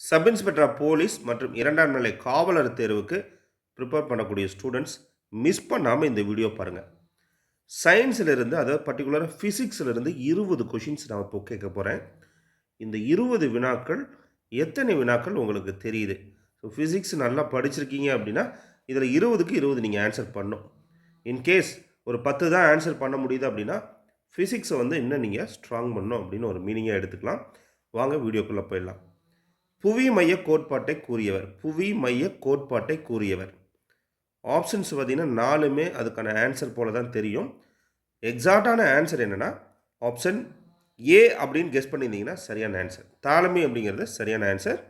Sub inspector police மற்றும் இரண்டாம் நிலை காவலர் தேர்வுக்கு ப்ரிப்பேர் பண்ணக்கூடிய ஸ்டூடெண்ட்ஸ் மிஸ் பண்ணாமல் இந்த வீடியோ பாருங்கள் சயின்ஸில் இருந்து அதாவது பர்டிகுலராக ஃபிசிக்ஸிலிருந்து இருபது கொஷின்ஸ் நான் இப்போ கேட்க போகிறேன் இந்த இருபது வினாக்கள் எத்தனை வினாக்கள் உங்களுக்கு தெரியுது? ஸோ ஃபிசிக்ஸ் நல்லா படிச்சிருக்கீங்க அப்படின்னா இதில் இருபதுக்கு இருபது நீங்கள் ஆன்சர் பண்ணும் இன்கேஸ் ஒரு பத்து தான் ஆன்சர் பண்ண முடியுது அப்படின்னா ஃபிசிக்ஸை வந்து இன்னும் நீங்கள் ஸ்ட்ராங் பண்ணணும் அப்படின்னு ஒரு மீனிங்காக எடுத்துக்கலாம். வாங்க வீடியோக்குள்ளே போயிடலாம். புவி மைய கோட்பாட்டை கூறியவர். புவி மைய கோட்பாட்டை கூறியவர். ஆப்ஷன்ஸ் பார்த்தீங்கன்னா நாலுமே அதுக்கான ஆன்சர் போல தான் தெரியும். எக்ஸாக்டான ஆன்சர் என்னென்னா ஆப்ஷன் ஏ அப்படின்னு கெஸ் பண்ணியிருந்தீங்கன்னா சரியான ஆன்சர் தாழமை அப்படிங்கிறது சரியான ஆன்சர்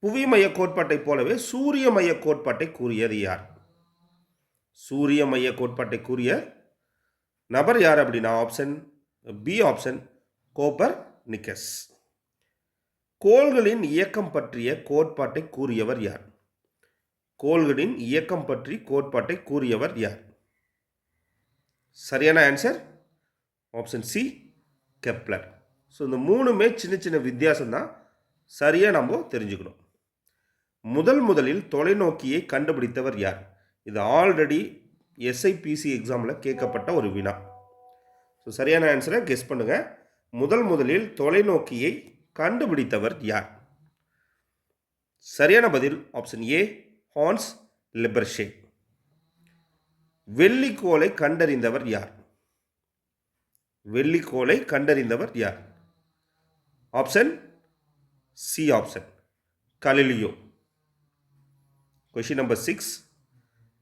புவி மைய கோட்பாட்டை போலவே சூரிய மைய கோட்பாட்டை கூறியது யார்? சூரிய மைய கோட்பாட்டை கூறிய நபர் யார் அப்படின்னா option B option Copernicus கோள்களின் இயக்கம் பற்றிய கோட்பாட்டை கூறியவர் யார்? கோள்களின் இயக்கம் பற்றி கோட்பாட்டை கூறியவர் யார்? சரியான answer option C Kepler so இந்த மூணுமே சின்ன சின்ன வித்தியாசம் தான் சரியாக நம்ம தெரிஞ்சுக்கணும். முதல் முதலில் தொலைநோக்கியை கண்டுபிடித்தவர் யார்? இது ஆல்ரெடி எஸ்ஐபிசி எக்ஸாமில் கேட்கப்பட்ட ஒரு வினா. ஸோ சரியான ஆன்சரை கெஸ் பண்ணுங்கள் முதல் முதலில் தொலைநோக்கியை கண்டுபிடித்தவர் யார்? சரியான பதில் ஆப்ஷன் ஏ ஹான்ஸ் லிபர்ஷே வெள்ளிக்கோளை கண்டறிந்தவர் யார்? வெள்ளிக்கோளை கண்டறிந்தவர் யார்? Option C option Galileo question number six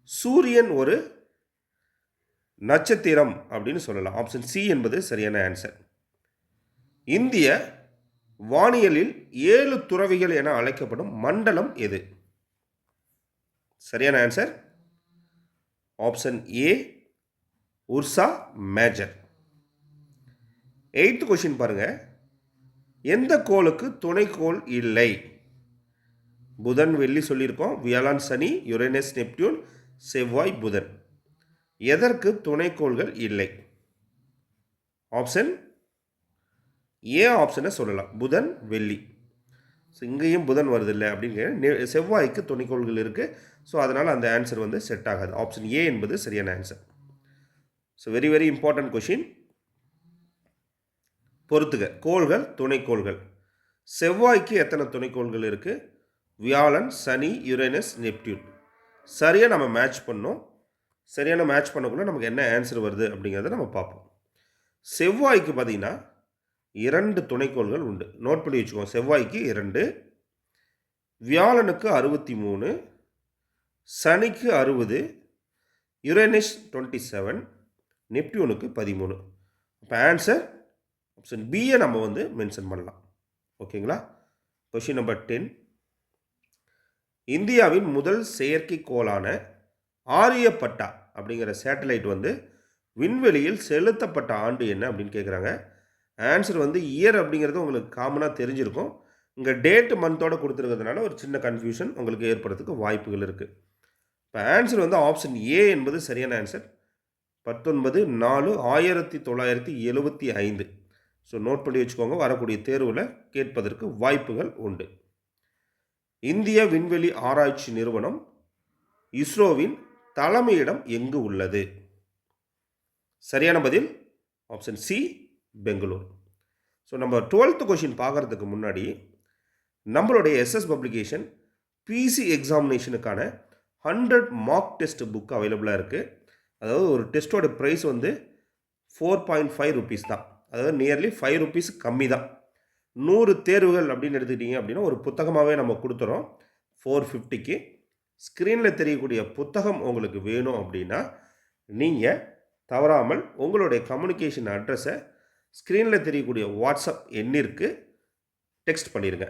சூரியன் ஒரு நட்சத்திரம் அப்படின்னு சொல்லலாம். ஆப்ஷன் சி என்பது சரியான ஆன்சர் இந்திய வானியலில் ஏழு துறவிகள் என அழைக்கப்படும் மண்டலம் எது? சரியான answer option A Ursa Major eighth question பாருங்க. எந்த கோளுக்கு துணைக்கோள் இல்லை? புதன் வெள்ளி சொல்லியிருக்கோம். வியாழன் சனி யுரேனஸ் நெப்டியூன் செவ்வாய் புதன். எதற்கு துணைக்கோள்கள் இல்லை? ஆப்ஷன் ஏ ஆப்ஷனை சொல்லலாம்? புதன் வெள்ளி. ஸோ இங்கேயும் புதன் வருது இல்லை அப்படின்னு செவ்வாய்க்கு துணைக்கோள்கள் இருக்குது ஸோ அதனால் அந்த ஆன்சர் வந்து செட் ஆகாது. ஆப்ஷன் ஏ என்பது சரியான answer so very very important question பொறுத்துக. கோள்கள் துணைக்கோள்கள். செவ்வாய்க்கு எத்தனை துணைக்கோள்கள் இருக்குது வியாழன் சனி யுரேனஸ் நெப்டியூன். சரியாக நம்ம மேட்ச் பண்ணோம். சரியான மேட்ச் பண்ணக்குள்ள நமக்கு என்ன ஆன்சர் வருது அப்படிங்கிறத நம்ம பார்ப்போம். செவ்வாய்க்கு பார்த்திங்கன்னா இரண்டு துணைக்கோள்கள் உண்டு. நோட் பண்ணி வச்சுக்கோங்க. செவ்வாய்க்கு இரண்டு வியாழனுக்கு அறுபத்தி மூணு சனிக்கு அறுபது யுரேனிஸ் டுவெண்ட்டி செவன் நெப்டியூனுக்கு பதிமூணு. அப்போ ஆன்சர் ஆப்ஷன் பியை நம்ம வந்து மென்ஷன் பண்ணலாம். ஓகேங்களா? கொஷின் நம்பர் டென் இந்தியாவின் முதல் செயற்கைக்கோளான ஆரியப்பட்டா அப்படிங்கிற சேட்டலைட் வந்து விண்வெளியில் செலுத்தப்பட்ட ஆண்டு என்ன அப்படின்னு கேட்குறாங்க ஆன்சர் வந்து இயர் அப்படிங்கிறது உங்களுக்கு காமனாக தெரிஞ்சிருக்கும். இங்கே டேட்டு மந்த்தோடு கொடுத்துருக்கிறதுனால ஒரு சின்ன கன்ஃபியூஷன் உங்களுக்கு ஏற்படுறதுக்கு வாய்ப்புகள் இருக்குது இப்போ ஆன்சர் வந்து ஆப்ஷன் ஏ என்பது சரியான ஆன்சர் பத்தொன்பது நாலு ஆயிரத்தி தொள்ளாயிரத்தி எழுபத்தி ஐந்து. ஸோ நோட் பண்ணி வச்சுக்கோங்க வரக்கூடிய தேர்வில் கேட்பதற்கு வாய்ப்புகள் உண்டு. இந்திய விண்வெளி ஆராய்ச்சி நிறுவனம் இஸ்ரோவின் தலைமையிடம் எங்கு உள்ளது? சரியான பதில் ஆப்ஷன் சி பெங்களூர். ஸோ நம்ம டுவெல்த்து கொஷின் பார்க்குறதுக்கு முன்னாடி நம்மளுடைய எஸ்எஸ் பப்ளிகேஷன் பிசி எக்ஸாமினேஷனுக்கான ஹண்ட்ரட் மார்க் டெஸ்ட் புக் அவைலபிளாக இருக்குது அதாவது ஒரு டெஸ்ட்டோட ப்ரைஸ் வந்து ஃபோர் பாயிண்ட் ஃபைவ் ருபீஸ் தான். அதாவது நியர்லி ஃபைவ் ருபீஸ் கம்மி தான். நூறு தேர்வுகள் அப்படின்னு எடுத்துக்கிட்டிங்க அப்படின்னா ஒரு புத்தகமாகவே நம்ம கொடுத்துறோம். ஃபோர் ஃபிஃப்டிக்கு ஸ்க்ரீனில் தெரியக்கூடிய புத்தகம் உங்களுக்கு வேணும் அப்படின்னா நீங்கள் தவறாமல் உங்களுடைய கம்யூனிகேஷன் அட்ரஸை ஸ்க்ரீனில் தெரியக்கூடிய வாட்ஸ்அப் எண்ணிற்கு டெக்ஸ்ட் பண்ணிடுங்க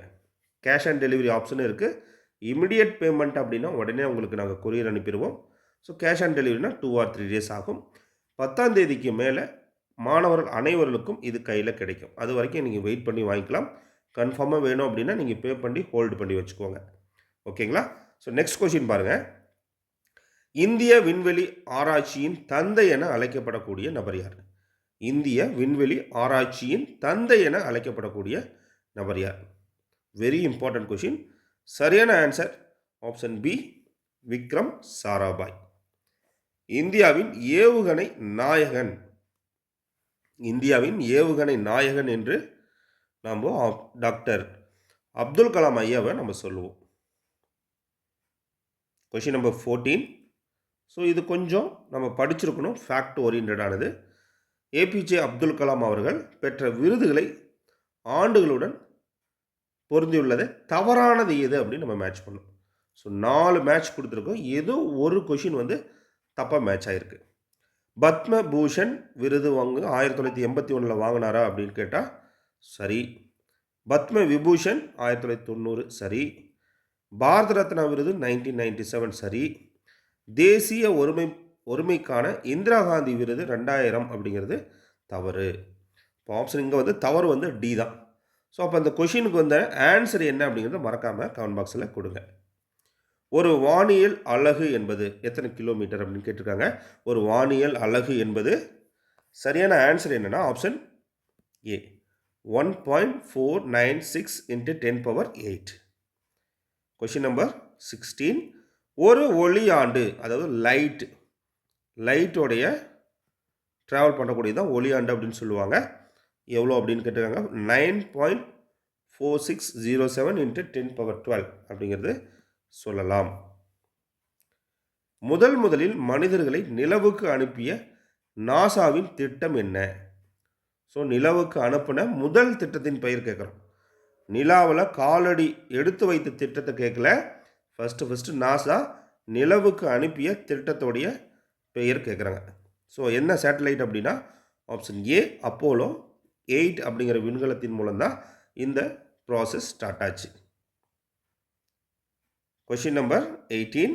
கேஷ் ஆன் டெலிவரி ஆப்ஷனும் இருக்குது இமிடியட் பேமெண்ட் அப்படின்னா உடனே உங்களுக்கு நாங்கள் கொரியர் அனுப்பிடுவோம். ஸோ கேஷ் ஆன் டெலிவரினா டூ ஆர் த்ரீ டேஸ் ஆகும். பத்தாம் தேதிக்கு மேலே மாணவர்கள் அனைவர்களுக்கும் இது கையில் கிடைக்கும். அது வரைக்கும் நீங்கள் வெயிட் பண்ணி வாங்கிக்கலாம். கன்ஃபார்மாக வேணும் அப்படின்னா நீங்கள் பே பண்ணி ஹோல்டு பண்ணி வச்சுக்கோங்க. ஓகேங்களா ஸோ நெக்ஸ்ட் கொஷின் பாருங்கள் இந்திய விண்வெளி ஆராய்ச்சியின் தந்தை என அழைக்கப்படக்கூடிய நபர் யார்? இந்திய விண்வெளி ஆராய்ச்சியின் தந்தை என அழைக்கப்படக்கூடிய நபர் யார்? வெரி இம்பார்ட்டன்ட் கொஷின் சரியான answer option B Vikram Sarabhai. இந்தியாவின் ஏவுகணை நாயகன். இந்தியாவின் ஏவுகணை நாயகன் என்று நாம் டாக்டர் அப்துல் கலாம் ஐயாவை நம்ம சொல்லுவோம். கொஷின் நம்பர் ஃபோர்டீன் ஸோ இது கொஞ்சம் நம்ம படிச்சிருக்கணும். ஃபேக்ட் ஓரியன்டானது ஏபிஜே அப்துல் கலாம் அவர்கள் பெற்ற விருதுகளை ஆண்டுகளுடன் பொருந்தியுள்ளது. தவறானது எது அப்படின்னு நம்ம மேட்ச் பண்ணோம் ஸோ நாலு மேட்ச் கொடுத்துருக்கோம். ஏதோ ஒரு கொஷின் வந்து தப்பாக மேட்ச் ஆகிருக்கு பத்ம பூஷன் விருது வாங்கு ஆயிரத்தி தொள்ளாயிரத்தி எண்பத்தி ஒன்றில் வாங்கினாரா அப்படின்னு கேட்டால் சரி. பத்ம விபூஷன் ஆயிரத்தி தொள்ளாயிரத்தி தொண்ணூறு சரி. பாரத ரத்னா விருது நைன்டீன் நைன்டி செவன் சரி. தேசிய ஒருமை ஒருமைக்கான இந்திரா காந்தி விருது ரெண்டாயிரம் அப்படிங்கிறது தவறு. இப்போ ஆப்ஷன் இங்கே வந்து தவறு வந்து டி தான். ஸோ அப்போ அந்த கொஷினுக்கு வந்த ஆன்சர் என்ன அப்படிங்கிறத மறக்காமல் கமெண்ட் பாக்ஸில் கொடுங்க. ஒரு வானியல் அலகு என்பது எத்தனை கிலோமீட்டர் அப்படின்னு கேட்டிருக்காங்க. ஒரு வானியல் அலகு என்பது சரியான ஆன்சர் என்னென்னா option A one point four nine six into ten power eight question number sixteen ஒரு ஒளி ஆண்டு அதாவது லைட் லைட்டோடைய ட்ராவல் பண்ணக்கூடியதான் ஒளியாண்டு அப்படின்னு சொல்லுவாங்க. எவ்வளோ அப்படின்னு கேட்டிருக்காங்க? Nine point four six zero seven into ten power twelve அப்படிங்கிறது சொல்லலாம். முதல் முதலில் மனிதர்களை நிலவுக்கு அனுப்பிய நாசாவின் திட்டம் என்ன? ஸோ நிலவுக்கு அனுப்பின முதல் திட்டத்தின் பெயர் கேட்குறோம். நிலாவில் காலடி எடுத்து வைத்த திட்டத்தை கேட்கல. ஃபஸ்ட்டு ஃபஸ்ட்டு நாசா நிலவுக்கு அனுப்பிய திட்டத்தோடைய பெயர் கேட்குறாங்க. ஸோ என்ன சேட்டலைட் அப்படின்னா ஆப்ஷன் ஏ அப்போலோ எயிட் அப்படிங்கிற விண்கலத்தின் மூலம்தான் இந்த ப்ராசஸ் ஸ்டார்ட் ஆச்சு. கொஷின் நம்பர் எயிட்டீன்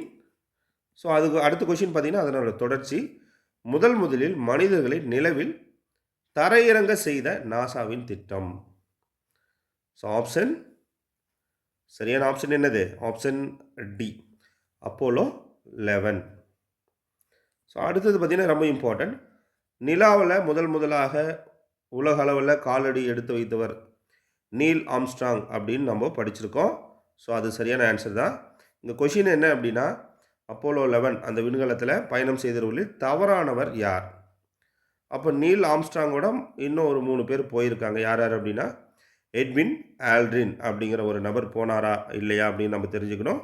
ஸோ அதுக்கு அடுத்த கொஷின் பார்த்தீங்கன்னா அதனோட தொடர்ச்சி. முதல் முதலில் மனிதர்களை நிலவில் தரையிறங்க செய்த நாசாவின் திட்டம். ஸோ ஆப்ஷன் சரியான ஆப்ஷன் என்னது? Option D Apollo eleven so அடுத்தது பார்த்திங்கன்னா ரொம்ப இம்பார்ட்டன்ட் நிலாவில் முதல் முதலாக உலக அளவில் காலடி எடுத்து வைத்தவர் நீல் ஆம்ஸ்ட்ராங் அப்படின்னு நம்ம படிச்சிருக்கோம். ஸோ அது சரியான ஆன்சர் தான். இந்த கொஷின் என்ன அப்படின்னா அப்போலோ லெவன் அந்த விண்கலத்தில் பயணம் செய்தவர்களில் தவறானவர் யார்? அப்போ நீல் ஆம்ஸ்ட்ராங்கோட இன்னும் ஒரு மூணு பேர் போயிருக்காங்க. யார் யார் அப்படின்னா எட்வின் ஆல்ட்ரின் அப்படிங்கிற ஒரு நபர் போனாரா இல்லையா அப்படின்னு நம்ம தெரிஞ்சுக்கணும்.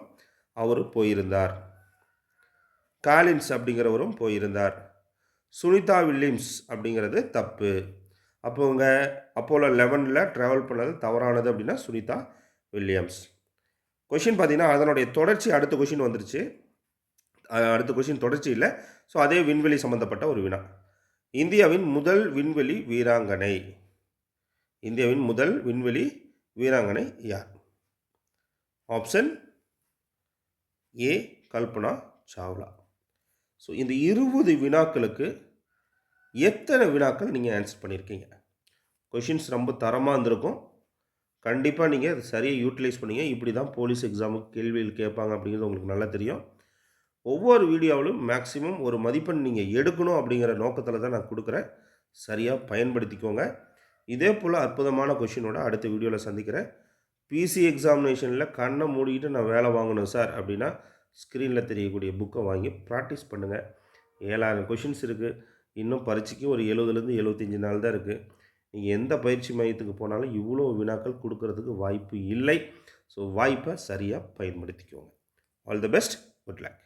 அவர் போயிருந்தார். காலின்ஸ் அப்படிங்கிறவரும் போயிருந்தார். சுனிதா வில்லியம்ஸ் அப்படிங்கிறது தப்பு. அப்போ உங்க அப்போலோ லெவனில் ட்ராவல் பண்ணது தவறானது அப்படின்னா சுனிதா வில்லியம்ஸ். கொஷின் பார்த்தீங்கன்னா அதனுடைய தொடர்ச்சி அடுத்த கொஷின் வந்துருச்சு. அடுத்த கொஷின் தொடர்ச்சி இல்லை. ஸோ அதே விண்வெளி சம்மந்தப்பட்ட ஒரு வினா. இந்தியாவின் முதல் விண்வெளி வீராங்கனை. இந்தியாவின் முதல் விண்வெளி வீராங்கனை யார்? Option A Kalpana Chawla. So இந்த இருபது வினாக்களுக்கு எத்தனை வினாக்கள் நீங்கள் ஆன்சர் பண்ணியிருக்கீங்க கொஷின்ஸ் ரொம்ப தரமாக இருந்திருக்கும். கண்டிப்பாக நீங்கள் அதை சரியாக யூட்டிலைஸ் பண்ணீங்க. இப்படி தான் போலீஸ் எக்ஸாமுக்கு கேள்விகள் கேட்பாங்க அப்படிங்கிறது உங்களுக்கு நல்லா தெரியும். ஒவ்வொரு வீடியோவிலும் மேக்ஸிமம் ஒரு மதிப்பெண் நீங்கள் எடுக்கணும் அப்படிங்கிற நோக்கத்தில் தான் நான் கொடுக்குறேன். சரியாக பயன்படுத்திக்கோங்க. இதே போல் அற்புதமான கொஷினோட அடுத்த வீடியோவில் சந்திக்கிறேன். பிசி எக்ஸாமினேஷனில் கண்ணை மூடிக்கிட்டு நான் வேலை வாங்கணும் சார் அப்படின்னா ஸ்க்ரீனில் தெரியக்கூடிய புக்கை வாங்கி ப்ராக்டிஸ் பண்ணுங்கள் ஏழாயிரம் கொஷின்ஸ் இருக்குது இன்னும் பரீட்சைக்கு ஒரு எழுபதுலேருந்து எழுபத்தஞ்சி நாள் தான் இருக்குது நீங்கள் எந்த பயிற்சி மையத்துக்கு போனாலும் இவ்வளோ வினாக்கள் கொடுக்கறதுக்கு வாய்ப்பு இல்லை. ஸோ வாய்ப்பை சரியாக பயன்படுத்திக்கோங்க. All the best good luck